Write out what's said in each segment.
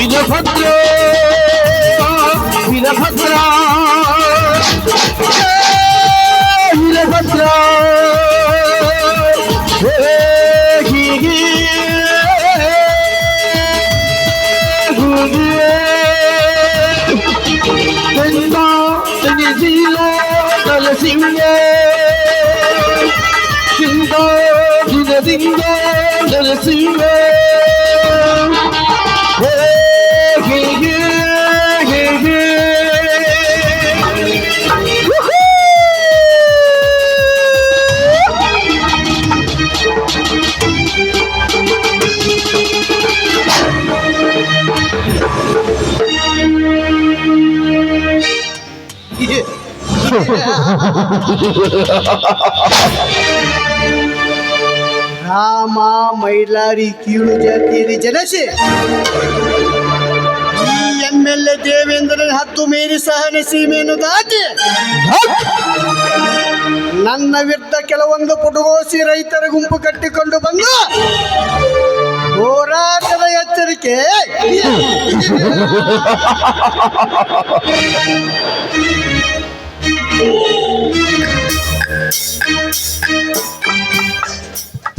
বীরভদ্র বীরভদ্রা ರಾಮ ಮೈಲಾರಿ ಕೀಳು ಜಾತಿಯಲ್ಲಿ ಜನಸೆ. ಈ ಎಂ ಎಲ್ ಎ ದೇವೇಂದ್ರನ ಹತ್ತು ಮೀರಿ ಸಹನ ಸೀಮೆಯನ್ನು ದಾಟಿ. ನನ್ನ ವಿರುದ್ಧ ಕೆಲವೊಂದು ಪುಟಗೋಸಿ ರೈತರ ಗುಂಪು ಕಟ್ಟಿಕೊಂಡು ಬಂದು ಹೋರಾಟದ ಎಚ್ಚರಿಕೆ.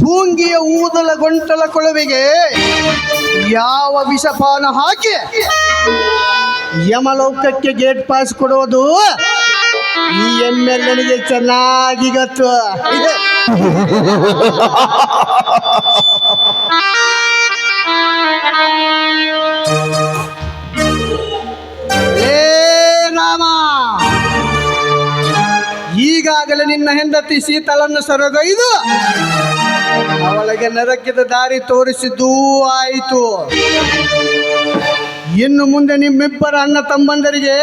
ಭೂಂಗಿಯ ಊದಲ ಗೊಂಟಲ ಕೊಳವೆಗೆ ಯಾವ ವಿಷಪಾನ ಹಾಕಿ ಯಮಲೋಕಕ್ಕೆ ಗೇಟ್ ಪಾಸ್ ಕೊಡೋದು? ಈ ಎಮ್ಮೆಲ್ಲನಿಗೆ ಚೆನ್ನಾಗಿ ಗೊತ್ತು. ಈಗಾಗಲೇ ನಿನ್ನ ಹೆಂಡತಿ ಶೀತಲನ್ನು ಸರಗೈದು. ಅವಳಿಗೆ ನರಕಿದ ದಾರಿ ತೋರಿಸಿದ್ದೂ ಆಯಿತು. ಇನ್ನು ಮುಂದೆ ನಿಮ್ಮಿಬ್ಬರ ಅಣ್ಣ ತಮ್ಮಂದರಿಗೆ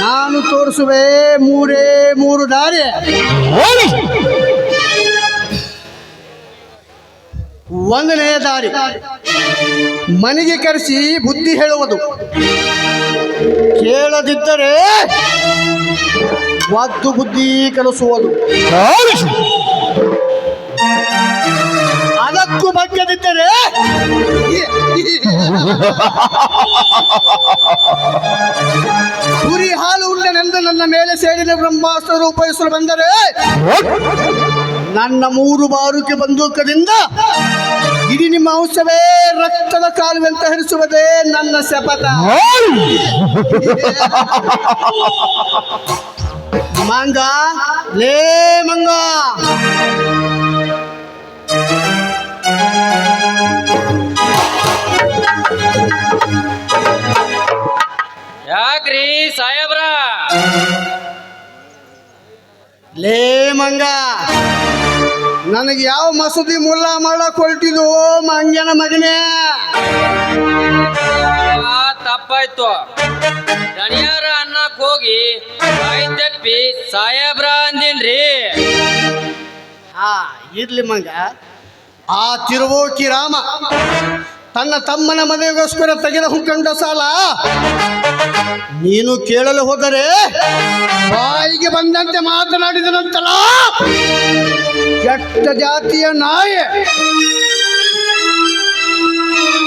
ನಾನು ತೋರಿಸುವೆ ಮೂರೇ ಮೂರು ದಾರಿ. ಒಂದನೇ ದಾರಿ. ಮನೆಗೆ ಕರೆಸಿ ಬುದ್ಧಿ ಹೇಳುವುದು. ಕೇಳದಿದ್ದರೆ ವಾದ್ದು ಬುದ್ಧಿ ಕಲಿಸುವುದು ಅದಕ್ಕೂ ಬಗ್ಗದಿದ್ದರೆ ಕುರಿ ಹಾಲು ಉಳ್ಳನೆಂದು ನನ್ನ ಮೇಲೆ ಸೇರಿದ ಬ್ರಹ್ಮಾಸ್ತ್ರ ಉಪಯೋಗಿಸಲು ಬಂದರೆ ನನ್ನ ಮೂರು ಬಾರುಕೆ ಬಂದೂಕದಿಂದ ಇಡೀ ನಿಮ್ಮ ಅಂಶವೇ ರಕ್ತದ ಕಾಲುವೆಂತ ಹರಿಸುವುದೇ ನನ್ನ ಶಪಥ. ಮಂಗ ಲೇ ಮಂಗ ಯಾಕ್ರಿ ಸಾಹೇಬ್ರ? ಲೇ ಮಂಗ ನನಗೆ ಯಾವ ಮಸೂದಿ ಮುಲ್ಲ ಮಾಡಕ್ ಹೊಲ್ಟಿದು ಮಂಗನ ಮಗನೇ? ಆ, ತಪ್ಪಾಯ್ತು. ದಣಿಯಾರ ಅನ್ನಕ್ ಹೋಗಿ ಬಾಯಿ ತಪ್ಪಿ ಸಾಯಬ್ರ ಅಂದಿನ್ರಿ. ಹಾ ಇರ್ಲಿ ಮಂಗ. ಆ ತಿರುವೋಕಿ ರಾಮ ತನ್ನ ತಮ್ಮನ ಮನೆಗೋಸ್ಕರ ತೆಗೆದ ಹುಂಕಂಡ ಸಾಲ ನೀನು ಕೇಳಲು ಹೋದರೆ ಬಾಯಿಗೆ ಬಂದಂತೆ ಮಾತನಾಡಿದನಂತಲ್ಲ? ಕೆಟ್ಟ ಜಾತಿಯ ನಾಯಿ?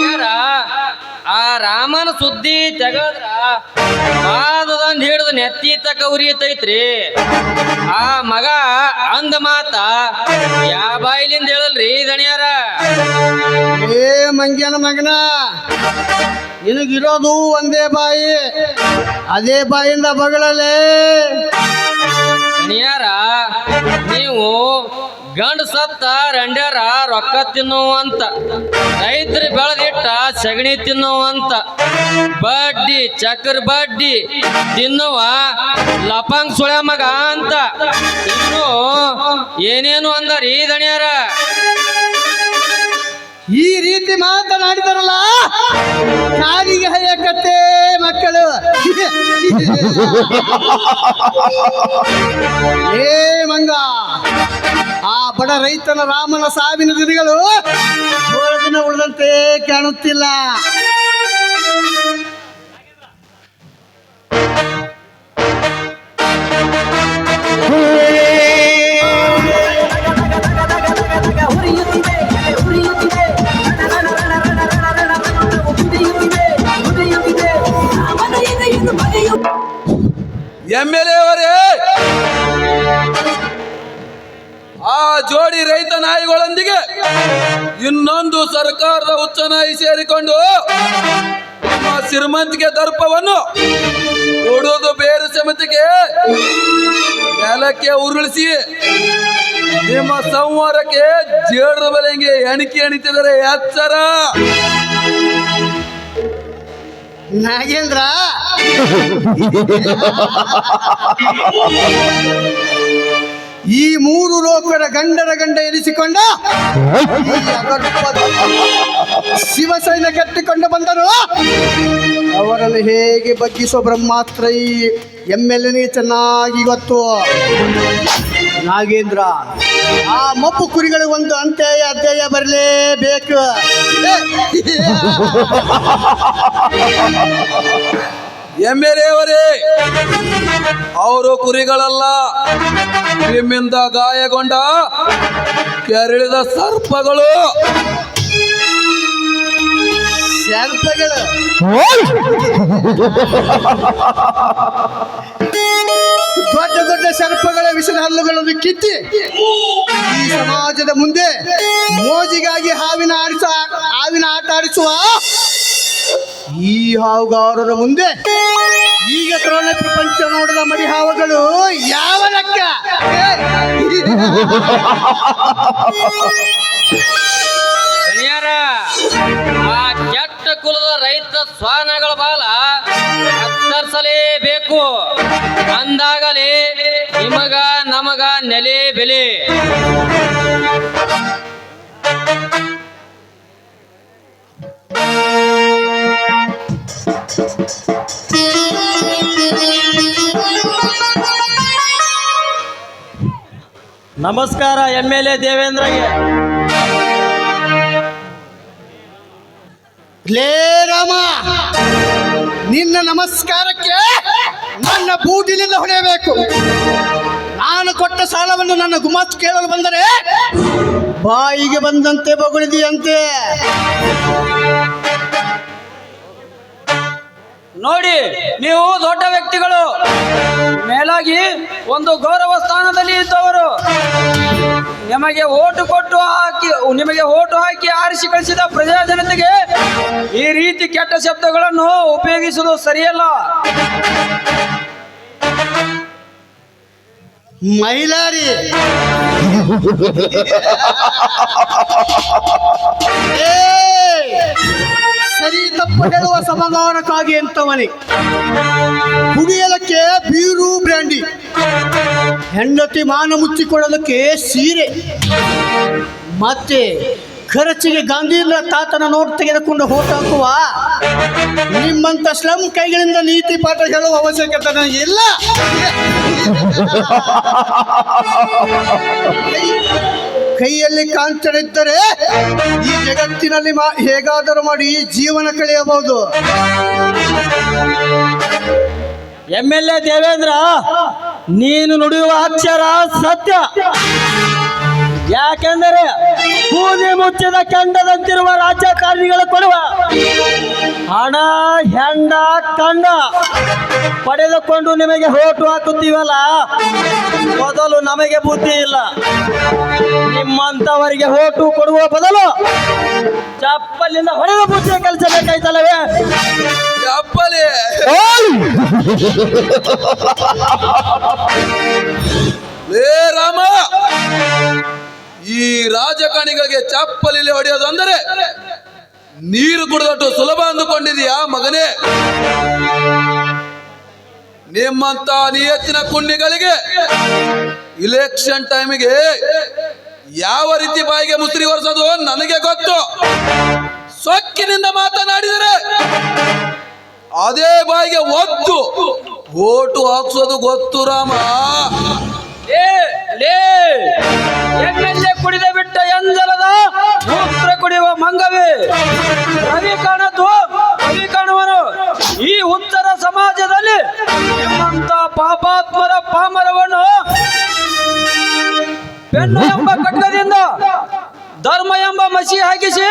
ಯಾರ? ಆ ರಾಮನ ಸುದ್ದಿ ತೆಗದ್ರ ಪಾದದಂದ್ ಹಿಡಿದು ನೆತ್ತಿ ತಕ ಉರಿಯತೈತ್ರಿ ಆ ಮಗ ಅಂದ ಮಾತ ಯಾ ಬಾಯಿಲಿಂದ ಹೇಳಲ್ರಿ ದಣಿಯಾರ? ಏ ಮಂಗ್ಯನ ಮಗನ ನಿನಗಿರೋದು ಒಂದೇ ಬಾಯಿ ಅದೇ ಬಾಯಿಂದ ಬಗಳಲೇ. ದಣಿಯಾರ ನೀವು ಗಂಡ ಸತ್ತ ರಂಡ್ಯಾರ ರೊಕ್ಕ ತಿನ್ನುವಂತ, ರೈತರು ಬೆಳೆದಿಟ್ಟ ಸಗಣಿ ತಿನ್ನುವಂತ, ಬಡ್ಡಿ, ಚಕ್ರ ಬಡ್ಡಿ ತಿನ್ನುವ ಲಪಂಗ್ ಸುಳೆ ಮಗ ಅಂತ ಇನ್ನು ಏನೇನು ಅಂದರಿ ದಣಿಯರ? ಈ ರೀತಿ ಮಾತನಾಡಿದರಲ್ಲ, ಕಾಲಿಗೆ ಹಯ್ಯಕತ್ತೆ ಮಕ್ಕಳು. ಏ ಮಂಗ ಆ ಬಡ ರೈತನ ರಾಮನ ಸಾವಿನ ದಿನಗಳು ದಿನ ಉಳಿದಂತೆ ಕಾಣುತ್ತಿಲ್ಲ. ಇನ್ನೊಂದು ಸರ್ಕಾರದ ಹುಚ್ಚನಾಯಿ ನಾಯಿ ಸೇರಿಕೊಂಡು ನಮ್ಮ ಶ್ರೀಮಂತಿಗೆ ದರ್ಪವನ್ನು ಕೊಡೋದು ಬೇರೆ ಸಮಿತಿಗೆ ನೆಲಕ್ಕೆ ಉರುಳಿಸಿ ನಿಮ್ಮ ಸಂಹಾರಕ್ಕೆ ಜೇಡದ ಬಲೆಗೆ ಎಣಿಕೆ ಎಣಿತಿದರೆ ಎಚ್ಚರ. ನಾಗೇಂದ್ರ? ಈ ಮೂರು ಲೋಕದ ಗಂಡರ ಗಂಡ ಎನಿಸಿಕೊಂಡ ಶಿವಸೈನ್ಯ ಕಟ್ಟಿಕೊಂಡು ಬಂದರು. ಅವರನ್ನು ಹೇಗೆ ಬಗ್ಗಿಸೋ ಬ್ರಹ್ಮಾಸ್ತ್ರ ಈ ಎಂ ಎಲ್ ಎನಿಗೆ ಚೆನ್ನಾಗಿ ಗೊತ್ತು. ನಾಗೇಂದ್ರ, ಆ ಮಬ್ಬು ಕುರಿಗಳು ಒಂದು ಅಂತ್ಯ ಅಧ್ಯಾಯ ಬರಲೇಬೇಕು. ಎಂ ಎಲ್ ಎ ಅವರೇ. ಅವರು ಕುರಿಗಳಲ್ಲ. ನಿಮ್ಮಿಂದ ಗಾಯಗೊಂಡ ಕೆರಳಿದ ಸರ್ಪಗಳು. ದೊಡ್ಡ ದೊಡ್ಡ ಸರ್ಪಗಳ ವಿಷದ ಹಲ್ಲುಗಳನ್ನು ಕಿತ್ತಿ ಈ ಸಮಾಜದ ಮುಂದೆ ಮೋಜಿಗಾಗಿ ಹಾವಿನ ಆಡಿಸ ಹಾವಿನ ಆಟ ಆಡಿಸುವ ಈ ಹಾವುಗಾರರ ಮುಂದೆ ಈಗ ಕ್ರೋಣ ಪ್ರಪಂಚ ನೋಡಿದ ಮಡಿ ಹಾವುಗಳು ಯಾವ ಲೆಕ್ಕ? ಆ ಕೆಟ್ಟ ಕುಲದ ರೈತ ಸ್ವಾನಗಳ ಬಾಲ ಕತ್ತರಿಸಲೇಬೇಕು. ಅಂದಾಗಲೇ ನಿಮಗ ನಮಗ ನೆಲೆ ಬೆಲೆ. ನಮಸ್ಕಾರ ಎಂ ಎಲ್ ಎ ದೇವೇಂದ್ರಗೆ. ಲೇ ರಾಮ, ನಿನ್ನ ನಮಸ್ಕಾರಕ್ಕೆ ನನ್ನ ಬೂಟಿನಿಂದ ಹೊಡೆಯಬೇಕು ನಾನು ಕೊಟ್ಟ ಸಾಲವನ್ನು ನನ್ನ ಗುಮಾತ್ ಕೇಳಲು ಬಂದರೆ ಬಾಯಿಗೆ ಬಂದಂತೆ ಬಗುಳಿದೆಯಂತೆ. ನೋಡಿ ನೀವು ದೊಡ್ಡ ವ್ಯಕ್ತಿಗಳು. ಮೇಲಾಗಿ ಒಂದು ಗೌರವ ಸ್ಥಾನದಲ್ಲಿ ಇದ್ದವರು. ನಿಮಗೆ ಓಟು ಕೊಟ್ಟು ಹಾಕಿ ನಿಮಗೆ ಓಟು ಹಾಕಿ ಆರಿಸಿ ಕಳಿಸಿದ ಪ್ರಜಾ ಜನತೆಗೆ ಈ ರೀತಿ ಕೆಟ್ಟ ಶಬ್ದಗಳನ್ನು ಉಪಯೋಗಿಸುವುದು ಸರಿಯಲ್ಲ. ಮೈಲಾರಿ ಏ, ಸರಿ ತಪ್ಪು ಹೇಳುವ ಸಮಾಧಾನಕ್ಕಾಗಿ ಎಂತವನೇ? ಕುಡಿಯಲಕ್ಕೆ ಬೀರು ಬ್ರ್ಯಾಂಡಿ. ಹೆಂಡತಿ ಮಾನ ಮುಚ್ಚಿಕೊಳ್ಳೋದಕ್ಕೆ ಸೀರೆ. ಮತ್ತೆ ಖರ್ಚಿಗೆ ಗಾಂಧೀಂದ್ರ ತಾತನ ನೋಟ್ ತೆಗೆದುಕೊಂಡು ಹೋಟಾಕುವ ನಿಮ್ಮಂತ ಸ್ಲಮ್ ಕೈಗಳಿಂದ ನೀತಿ ಪಾಠ ಹೇಳುವ ಅವಶ್ಯಕತೆ ಇಲ್ಲ. ಕೈಯಲ್ಲಿ ಕಾಂಚನಿದ್ದರೆ ಈ ಜಗತ್ತಿನಲ್ಲಿ ಹೇಗಾದರೂ ಮಾಡಿ ಜೀವನ ಕಳೆಯಬಹುದು. ಎಂ ಎಲ್ ಎ ದೇವೇಂದ್ರ, ನೀನು ನುಡಿಯುವ ಅಕ್ಷರ ಸತ್ಯ. ಯಾಕೆಂದರೆ ಬೂದಿ ಮುಚ್ಚಿದ ಕೆಂಡದಂತಿರುವ ರಾಜಕಾರಣಿಗಳು ಕೊಡುವ ಹಣ ಹೆಂಡ ಕಂಡ ಪಡೆದುಕೊಂಡು ನಿಮಗೆ ಹೋಟು ಹಾಕುತ್ತೀವಲ್ಲ? ಮೊದಲು ನಮಗೆ ಬುದ್ಧಿ ಇಲ್ಲ. ನಿಮ್ಮಂತವರಿಗೆ ಹೋಟು ಕೊಡುವ ಬದಲು ಚಪ್ಪಲಿಂದ ಹೊಡೆದ ಬುದ್ಧಿಯ ಕೆಲಸ ಬೇಕಾಯ್ತಲ್ಲವೇ? ಚಪ್ಪಲಿ. ರಾಮ! ಈ ರಾಜಕಾರಣಿಗಳಿಗೆ ಚಪ್ಪಲಿಲಿ ಹೊಡೆಯೋದು ಅಂದರೆ ನೀರು ಕುಡಿದಟ್ಟು ಸುಲಭ ಅಂದುಕೊಂಡಿದೀಯಾ ಮಗನೇ? ನಿಮ್ಮಂತ ನಿಯತ್ತಿನ ಕುಂಡಿಗಳಿಗೆ ಇಲೆಕ್ಷನ್ ಟೈಮಿಗೆ ಯಾವ ರೀತಿ ಬಾಯಿಗೆ ಮುಸುರಿ ಒರೆಸೋದು ನನಗೆ ಗೊತ್ತು. ಸೊಕ್ಕಿನಿಂದ ಮಾತನಾಡಿದರೆ ಅದೇ ಬಾಯಿಗೆ ಒತ್ತು ಓಟು ಹಾಕ್ಸೋದು ಗೊತ್ತು ರಾಮ. ಎಮ್ಮೆಲ್ಲೆ ಕುಡಿದ ಬಿಟ್ಟ ಎಂಜಲದ ಮೂತ್ರ ಕುಡಿಯುವ ಮಂಗವೇ. ರವಿ ಕಾಣದ್ದು ರವಿ ಕಾಣುವನು. ಈ ಉತ್ತರ ಸಮಾಜದಲ್ಲಿ ನಿಮ್ಮಂತ ಪಾಪಾತ್ಮರ ಪಾಮರವನ್ನು ಬೆನ್ನು ಎಂಬ ಖಡ್ಗದಿಂದ ಧರ್ಮ ಎಂಬ ಮಸಿ ಹಾಕಿಸಿ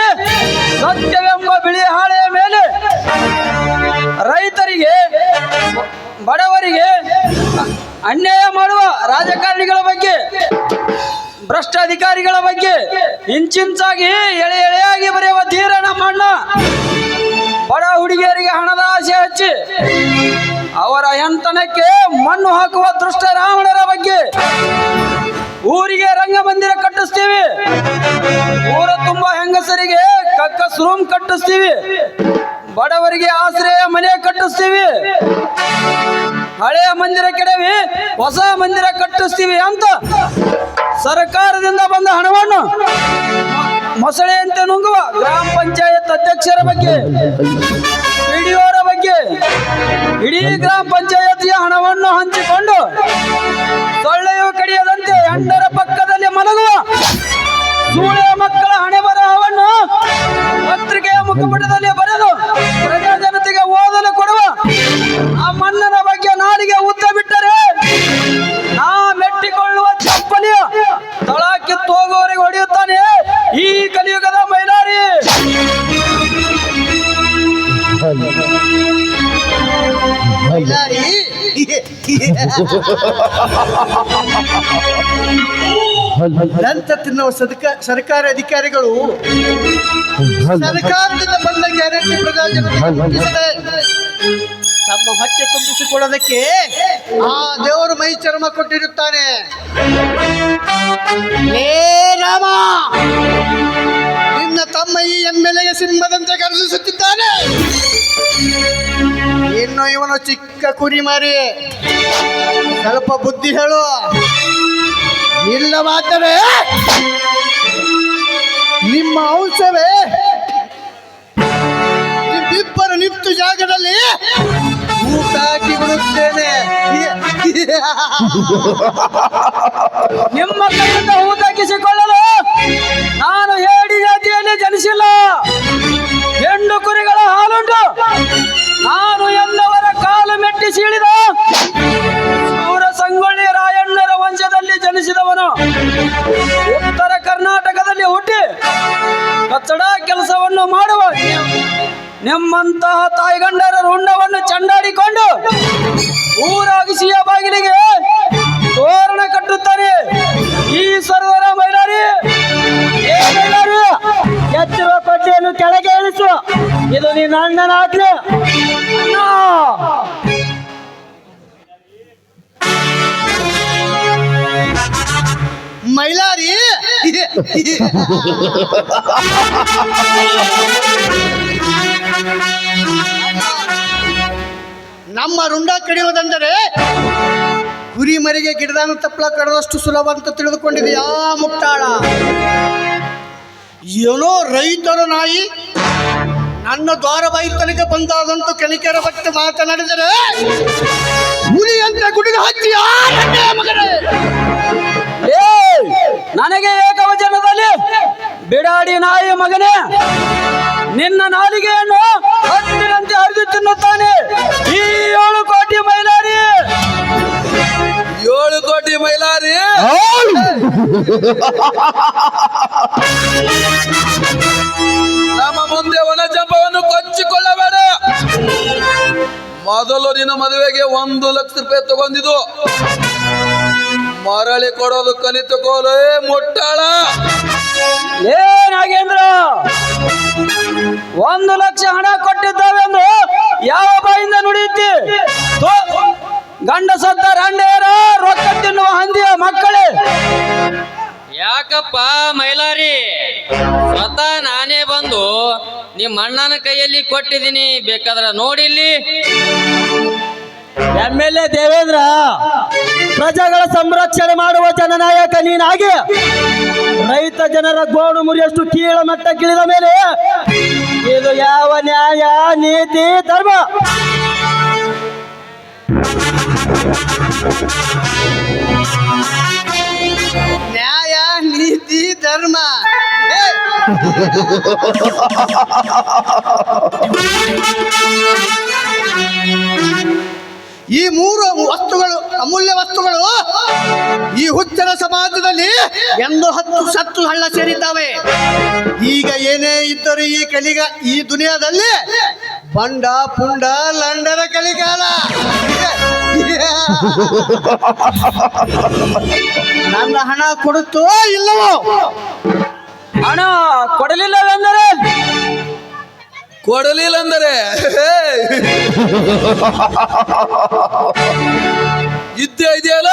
ಸತ್ಯವೆಂಬ ಬಿಳಿ ಹಾಳೆಯ ಮೇಲೆ ರೈತರಿಗೆ, ಬಡವರಿಗೆ ಅನ್ಯಾಯ ಮಾಡುವ ರಾಜಕಾರಣಿಗಳ ಬಗ್ಗೆ ಭ್ರಷ್ಟ ಅಧಿಕಾರಿಗಳ ಬಗ್ಗೆ ಇಂಚಿಂಚಾಗಿ ಎಳೆ ಎಳೆಯಾಗಿ ಬರೆಯುವ ಧೀರ ಮಣ್ಣ ಬಡ ಹುಡುಗಿಯರಿಗೆ ಹಣದ ಆಸೆ ಹಚ್ಚಿ ಅವರ ಹೆಂತನಕ್ಕೆ ಮಣ್ಣು ಹಾಕುವ ದೃಷ್ಟ ರಾವಣರ ಬಗ್ಗೆ ಊರಿಗೆ ರಂಗಮಂದಿರ ಕಟ್ಟಿಸ್ತೀವಿ. ಊರ ತುಂಬಾ ಹೆಂಗಸರಿಗೆ ಕಕ್ಕಸ್ ರೂಮ್ ಕಟ್ಟಿಸ್ತೀವಿ. ಬಡವರಿಗೆ ಆಶ್ರಯ ಮನೆ ಕಟ್ಟಿಸ್ತೀವಿ. ಹಳೆಯ ಮಂದಿರ ಕೆಡವಿ ಹೊಸ ಮಂದಿರ ಕಟ್ಟಿಸ್ತೀವಿ ಅಂತ ಸರ್ಕಾರದಿಂದ ಬಂದ ಹಣವನ್ನು ಮೊಸಳೆಯಂತೆ ನುಂಗುವ ಗ್ರಾಮ ಪಂಚಾಯತ್ ಅಧ್ಯಕ್ಷರ ಬಗ್ಗೆ ಪಿಡಿಒರ ಬಗ್ಗೆ, ಇಡೀ ಗ್ರಾಮ ಪಂಚಾಯತಿಯ ಹಣವನ್ನು ಹಂಚಿಕೊಂಡು ಸೊಳ್ಳೆಯು ಕಡಿಯದಂತೆ ಹೆಂಡರ ಪಕ್ಕದಲ್ಲಿ ಮಲಗುವ ಸೂಳೆಯ ಮಕ್ಕಳ ಹಣೆ ಬರಹವನ್ನು ಪತ್ರಿಕೆಯ ಮುಖಪುಟದಲ್ಲಿ ದಂತ ತಿನ್ನುವ ಸದಕ ಸರ್ಕಾರಿ ಅಧಿಕಾರಿಗಳು ಸರ್ಕಾರದಿಂದ ಬಂದ ಗ್ಯಾರಂಟಿ ತಮ್ಮ ಹೊಟ್ಟೆ ತುಂಬಿಸಿಕೊಳ್ಳೋದಕ್ಕೆ ಆ ದೇವರು ಮೈ ಚರ್ಮ ಕೊಟ್ಟಿರುತ್ತಾನೆ. ನಿನ್ನ ತಮ್ಮ ಈ ಎಂ ಸಿಂಹದಂತೆ ಕರೆಸಿಸುತ್ತಿದ್ದಾನೆ. ಇನ್ನು ಇವನು ಚಿಕ್ಕ ಕುರಿ ಮಾರಿ. ಸ್ವಲ್ಪ ಬುದ್ಧಿ ಹೇಳು. ಇಲ್ಲವಾದರೆ ನಿಮ್ಮ ಅಂಶವೇ ನಿಮ್ಮಿಬ್ಬರು ನಿಂತು ಜಾಗದಲ್ಲಿ ಊಟ ಬಿಡುತ್ತೇನೆ ನಿಮ್ಮ ಕೈಯಿಂದ ಮೈಲಾರಿ. ನಮ್ಮ ರುಂಡ ಕಡಿಯೋದಂದರೆ ಕುರಿ ಮರಿಗೆ ಗಿಡದಾನ ತಪ್ಪಲ ಕಡದಷ್ಟು ಸುಲಭ ಅಂತ ತಿಳಿದುಕೊಂಡಿದೆಯಾ ಮುಟ್ಟಾಳ ಏನೋ ರೈತರು ನಾಯಿ, ನನ್ನ ದ್ವಾರ ತನಕ ಬಂದಾದಂತೂ ಕನಿಕರ ಬಗ್ಗೆ ಮಾತನಾಡಿದರೆ ಹುಲಿಯಂತೆ ಗುಡಿಗೆ ಹಚ್ಚಿ ಮಗನೇ. ನನಗೆ ಏಕವಚನದಲ್ಲಿ ಬಿಡಾಡಿ ನಾಯಿ ಮಗನೇ, ನಿನ್ನ ನಾಲಿಗೆಯನ್ನು ಹತ್ತಿರಂತೆ ಹರಿದು ತಿನ್ನುತ್ತಾನೆ. ಈ ಏಳು ಕೋಟಿ ಮೈಲಾರಿ. ಏಳು ಕೋಟಿ ಮೈಲಾರಿ? ನಮ್ಮ ಮುಂದೆ ಒಣಜಂಪವನ್ನು ಕೊಚ್ಚಿಕೊಳ್ಳಬೇಡ. ಮೊದಲು ನಿನ್ನ ಮದುವೆಗೆ ಒಂದು ಲಕ್ಷ ರೂಪಾಯಿ ತಗೊಂಡಿದ್ದು. ಮರಳಿ ಕೊಡೋದು ಕಲಿತುಕೋಲೇ ಮುಟ್ಟಾಳ. ಏನಾಗೇಂದ್ರ ನಾಗೇಂದ್ರ ಒಂದು ಲಕ್ಷ ಹಣ ಕೊಟ್ಟಿದ್ದಾವೆಂದು ಯಾವ ಬಾಯಿಂದ ನುಡಿಯುತ್ತಿ? ತೋ- ಗಂಡ ಸತ್ತ ರಂಡೆಯರ ರೊಕ್ಕ ತಿನ್ನುವ ಹಂದಿಯ ಮಕ್ಕಳೇ. ಯಾಕಪ್ಪ ಮೈಲಾರಿ? ಸ್ವತಃ ನಾನೇ ಬಂದು ನಿಮ್ಮ ಅಣ್ಣನ ಕೈಯಲ್ಲಿ ಕೊಟ್ಟಿದ್ದೀನಿ. ಬೇಕಾದ್ರೆ ನೋಡಿಲ್ಲಿ. ಎಂ ಎಲ್ ಎ ದೇವೇಂದ್ರ ಪ್ರಜೆಗಳ ಸಂರಕ್ಷಣೆ ಮಾಡುವ ಜನನಾಯಕ ನೀನಾಗಿ ರೈತ ಜನರ ಗೋಣು ಮುರಿಯಷ್ಟು ಕೀಳ ಮಟ್ಟಕ್ಕಿಳಿದ ಮೇಲೆ ಇದು ಯಾವ ನ್ಯಾಯ ನೀತಿ ಧರ್ಮ ನ್ಯಾಯ ನೀತಿ ಧರ್ಮ! ಈ ಮೂರು ವಸ್ತುಗಳು, ಅಮೂಲ್ಯ ವಸ್ತುಗಳು ಈ ಹುಚ್ಚರ ಸಮಾಜದಲ್ಲಿ ಎಂದು ಹತ್ತು ಸತ್ತು ಹಳ್ಳ ಸೇರಿದ್ದಾವೆ. ಈಗ ಏನೇ ಇದ್ದರೂ ಈ ಕಲಿಗ ಈ ದುನಿಯಾದಲ್ಲಿ ಬಂಡ, ಪುಂಡ ಲಂಡರ ಕಲಿಗಾಲ. ನನ್ನ ಹಣ ಕೊಡುತ್ತೋ ಇಲ್ಲವೋ? ಹಣ ಕೊಡಲಿಲ್ಲವೆಂದರೆ ಕೊಡಲಿಲ್ಲ ಅಂದರೆ ಇದ್ದೇ ಇದೆಯಲ್ಲ?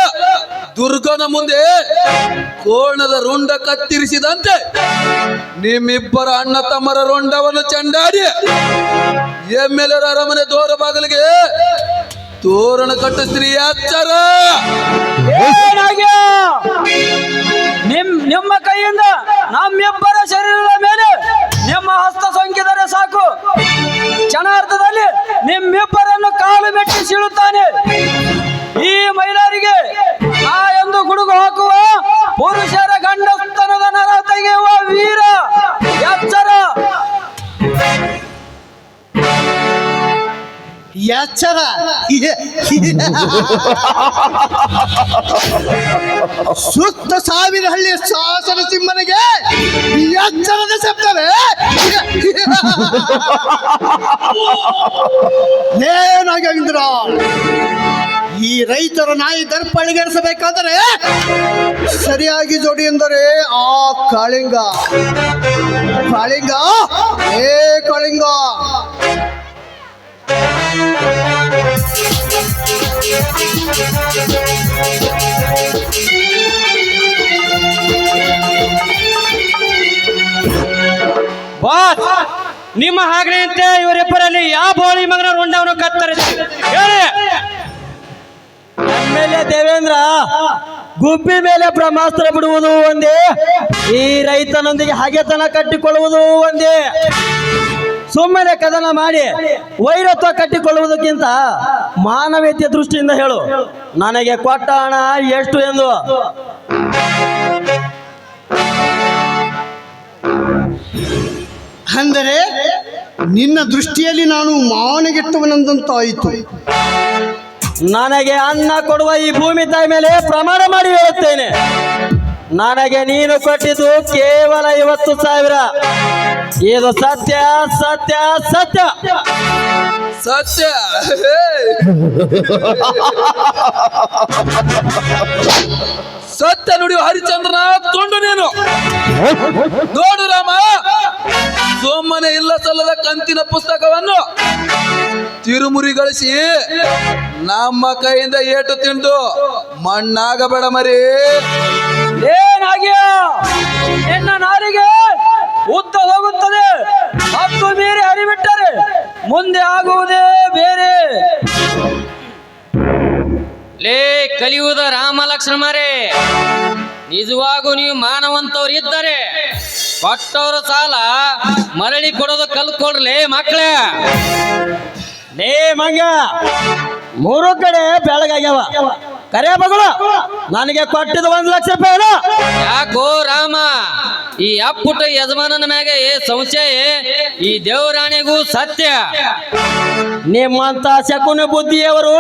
ದುರ್ಗನ ಮುಂದೆ ಕೋಣದ ರುಂಡ ಕತ್ತಿರಿಸಿದಂತೆ ನಿಮ್ಮಿಬ್ಬರ ಅಣ್ಣ ತಮ್ಮರ ರುಂಡವನ್ನು ಚಂಡಾಡಿ ಎಮ್ಮೆಲ್ಲರ ಅರಮನೆ ದೋರ ಬಾಗಿಲಿಗೆ ತೋರಣ ಕಟ್ಟು ನಿಮ್ ನಿಮ್ಮ ಕೈಯಿಂದ ನಮ್ಮಿಬ್ಬರ ಶರೀರದ ಮೇಲೆ ಹಸ್ತ ಸೋಂಕಿದರೆ ಸಾಕು. ಕ್ಷಣಾರ್ಧದಲ್ಲಿ ನಿಮ್ಮಿಬ್ಬರನ್ನು ಕಾಲು ಮೆಟ್ಟಿ ಸೀಳುತ್ತಾನೆ. ಈ ಮಹಿಳೆಯರಿಗೆ ಆ ಎಂದು ಗುಡುಗು ಹಾಕುವ ಪುರುಷರ ಗಂಡಸ್ತನದ ನರ ತೆಗೆಯುವ ವೀರ, ಎಚ್ಚರ. ಎಚ್ಚರ. ಸುತ್ತ ಸಾವಿರ ಹಳ್ಳಿಯ ಶಾಸನ ಸಿಂಹನಿಗೆ ಎಚ್ಚರದ ಶಬ್ದವೇ. ಏನಾಗಿಂದ್ರ ಈ ರೈತರ ನಾಯಿ ದರ್ಪಳಿಗೆಡಿಸಬೇಕಾದರೆ ಸರಿಯಾಗಿ ಜೋಡಿ ಎಂದರೆ ಆ ಕಾಳಿಂಗ. ಕಾಳಿಂಗ? ಏ ಕಾಳಿಂಗ. ಬಾಸ್! ನಿಮ್ಮ ಹಾಗಣೆಯಂತೆ ಇವರಿಬ್ಬರಲ್ಲಿ ಯಾವ ಬೋಳಿ ಮಗನ ಉಂಡವನು ಕತ್ತರಿ ಹೇಳಿ. ದೇವೇಂದ್ರ, ಗುಬ್ಬಿ ಮೇಲೆ ಬ್ರಹ್ಮಾಸ್ತ್ರ ಬಿಡುವುದು ಒಂದೇ, ಈ ರೈತನೊಂದಿಗೆ ಹಾಗೆತನ ಕಟ್ಟಿಕೊಳ್ಳುವುದು ಒಂದೇ. ಸುಮ್ಮನೆ ಕದನ ಮಾಡಿ, ವೈರತ್ವ ಕಟ್ಟಿಕೊಳ್ಳುವುದಕ್ಕಿಂತ ಮಾನವೀಯತೆ ದೃಷ್ಟಿಯಿಂದ ಹೇಳು. ನನಗೆ ಕೊಟ್ಟ ಹಣ ಎಷ್ಟು ಎಂದು? ಅಂದರೆ ನಿನ್ನ ದೃಷ್ಟಿಯಲ್ಲಿ ನಾನು ಮಾವನಗೆಟ್ಟವನಂದಂತಾಯಿತು ನನಗೆ ಅನ್ನ ಕೊಡುವ ಈ ಭೂಮಿ ತಾಯಿ ಮೇಲೆ ಪ್ರಮಾಣ ಮಾಡಿ ಹೇಳುತ್ತೇನೆ. ನನಗೆ ನೀನು ಕೊಟ್ಟಿದ್ದು ಕೇವಲ ಐವತ್ತು ಸಾವಿರ. ಇದು ಸತ್ಯ ಸತ್ಯ ಸತ್ಯ. ಸತ್ಯ. ಸತ್ಯ ನುಡಿಯುವ ಹರಿಚಂದ್ರನ ತುಂಡು ನೀನು. ನೋಡು ರಾಮ. ಸುಮ್ಮನೆ ಇಲ್ಲ ಸಲ್ಲದ ಕಂತಿನ ಪುಸ್ತಕವನ್ನು ತಿರುಮುರಿಗಳಿಸಿ ನಮ್ಮ ಕೈಯಿಂದ ಏಟು ತಿಂದು ಮಣ್ಣಾಗಬೇಡ ಮರಿ. ಏನಾಗ್ಯ? ನಿನ್ನ ನಾರಿಗೆ ಉದ್ದ ಹೋಗುತ್ತದೆ. ಹತ್ತು ಮೀರಿ ಹರಿಬಿಟ್ಟರೆ ಮುಂದೆ ಆಗುವುದೇ ಬೇರೆ. ಲೇ ಕಲಿಯುವುದ ರಾಮ ಲಕ್ಷ್ಮಣರೇ ನಿಜವಾಗೂ ನೀವು ಮಾನವಂತವ್ರು ಇದ್ದರೆ ಕೊಟ್ಟವ್ರ ಸಾಲ ಮರಳಿ ಕೊಡೋದು ಕಲ್ತ್ಕೊಡ್ರಲೇ ಮಕ್ಳೇ. ಲೇ ಮಂಗ ಮೂರು ಕಡೆ ಬೆಳಗಾಗ್ಯಾವ. ಕರೆ ಮಗಳು ನನಗೆ ಕೊಟ್ಟಿದ್ದು ಒಂದ್ ಲಕ್ಷ ರೂಪಾಯಿ ಯಾಕೋ ರಾಮ ಈ ಅಪ್ಪುಟ ಯಜಮಾನನ ಮ್ಯಾಗೆ ಏ ಸಂಶಯ ಈ ದೇವರಾಣಿಗೂ ಸತ್ಯ. ನಿಮ್ಮಂತ ಶಕುನ ಬುದ್ಧಿಯವರು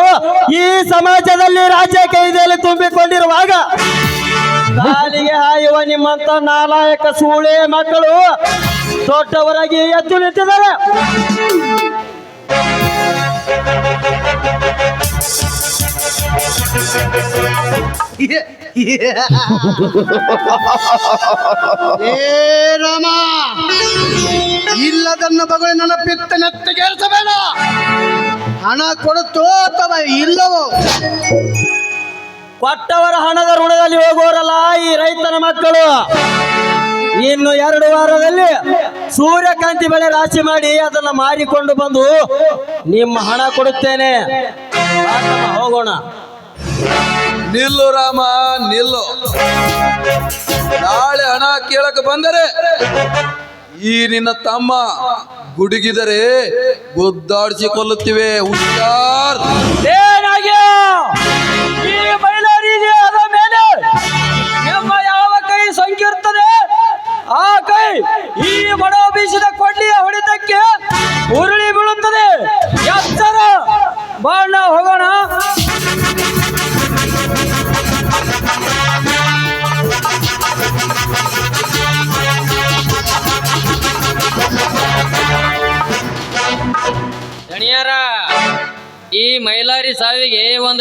ಈ ಸಮಾಜದಲ್ಲಿ ರಾಜ್ಯ ಕೈದಲ್ಲಿ ತುಂಬಿಕೊಂಡಿರುವಾಗ ಕಾಲಿಗೆ ಹಾಯುವ ನಿಮ್ಮಂತ ನಾಲಾಯಕ ಸೂಳೆ ಮಕ್ಕಳು ದೊಡ್ಡವರಾಗಿ ಎದ್ದು ನಿಂತಿದ್ದಾರೆ. ಏ ರಾಮ, ಇಲ್ಲದನ್ನ ಬಗಳು ನನ್ನ ಪಿತ್ತ ನೆತ್ತಗೇರಿಸಬೇಡ. ಹಣ ಕೊಡುತ್ತೋ ಅಥವಾ ಇಲ್ಲವೋ? ಕೊಟ್ಟವರ ಹಣದ ಋಣದಲ್ಲಿ ಹೋಗೋರಲ್ಲ ಈ ರೈತನ ಮಕ್ಕಳು. ಇನ್ನು ಎರಡು ವಾರದಲ್ಲಿ ಸೂರ್ಯಕಾಂತಿ ಬೆಳೆ ರಾಶಿ ಮಾಡಿ ಅದನ್ನ ಮಾರಿಕೊಂಡು ಬಂದು ನಿಮ್ಮ ಹಣ ಕೊಡುತ್ತೇನೆ. ಹೋಗೋಣ. ನಿಲ್ಲು ರಾಮ ನಿಲ್ಲು. ನಾಳೆ ಹಣ ಕೇಳಕ್ ಬಂದರೆ ಈ ನಿನ್ನ ತಮ್ಮ ಗುಡುಗಿದರೆ ಗುದ್ದಾಡಿಸಿ ಕೊಲ್ಲುತ್ತಿವೆ. ಹುಷಾರ್. ಏನಾಗ್ಯ?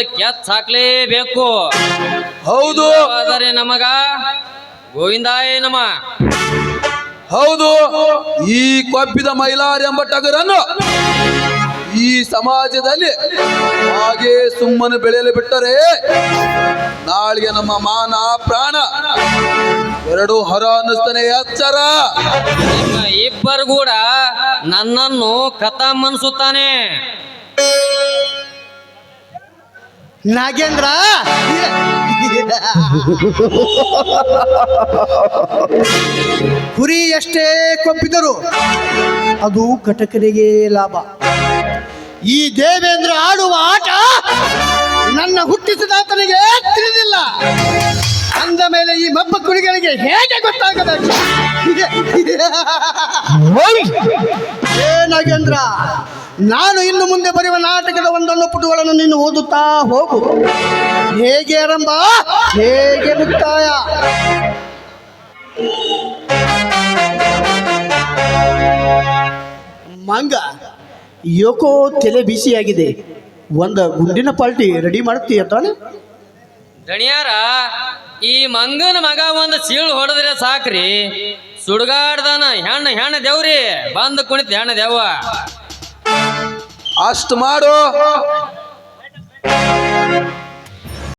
ಒಂದು ಕೆಚ್ ಹಾಕ್ಲೇಬೇಕು ಹೌದು. ಆದರೆ ನಮಗ ಗೋವಿಂದಾಯ ನಮ. ಹೌದು. ಈ ಕೊಬ್ಬಿದ ಮೈಲಾರಿ ಎಂಬ ಟಗರನ್ನು ಈ ಸಮಾಜದಲ್ಲಿ ಹಾಗೆ ಸುಮ್ಮನೆ ಬೆಳೆಯಲು ಬಿಟ್ಟರೆ ನಾಳೆಗೆ ನಮ್ಮ ಮಾನ ಪ್ರಾಣ ಎರಡು ಹರ ಅನ್ನಿಸ್ತಾನೆ ಎಚ್ಚರ ಇಬ್ಬರು ಕೂಡ ನನ್ನನ್ನು ಕಥಾ ಅನ್ಸುತ್ತಾನೆ ನಾಗೇಂದ್ರ? ಕುರಿ ಎಷ್ಟೇ ಕೊಪ್ಪಿದರು ಅದು ಕಟಕರಿಗೆ ಲಾಭ. ಈ ದೇವೇಂದ್ರ ಆಡುವ ಆಟ ನನ್ನ ಹುಟ್ಟಿಸಿದಾತನಿಗೆ ತಿಳಿದಿಲ್ಲ. ಅಂದ ಮೇಲೆ ಈ ಮಬ್ಬ ಕುರಿಗಳಿಗೆ ಹೇಗೆ ಗೊತ್ತಾಗಬೇಕು? ಏ ನಾಗೇಂದ್ರ ನಾನು ಇನ್ನು ಮುಂದೆ ಬರೆಯುವ ನಾಟಕದ ಒಂದೊಂದು ಪುಟಗಳನ್ನು ನೀನು ಓದುತ್ತಾ ಹೋಗು. ಹೇಗೆ ಆರಂಭ? ಹೇಗೆ ಮುಕ್ತಾಯ? ಮಂಗ, ಯೋಕೋ ತಲೆ ಬಿಸಿಯಾಗಿದೆ. ಒಂದು ಗುಂಡಿನ ಪಾಲ್ಟಿ ರೆಡಿ ಮಾಡ್ತೀಯ ತಾನೆ? ಗಣಿಯಾರ, ಈ ಮಂಗನ ಮಗ ಒಂದು ಸೀಳು ಹೊಡೆದ್ರೆ ಸಾಕ್ರಿ. ಸುಡುಗಾಡ್ದಾನ ಹೆಣ್ಣ ಹೆಣ್ಣ ದೇವ್ರಿ, ಬಂದು ಕುಣಿತ ಹೆಣ್ಣ ದೇವ ಅಷ್ಟು ಮಾಡು.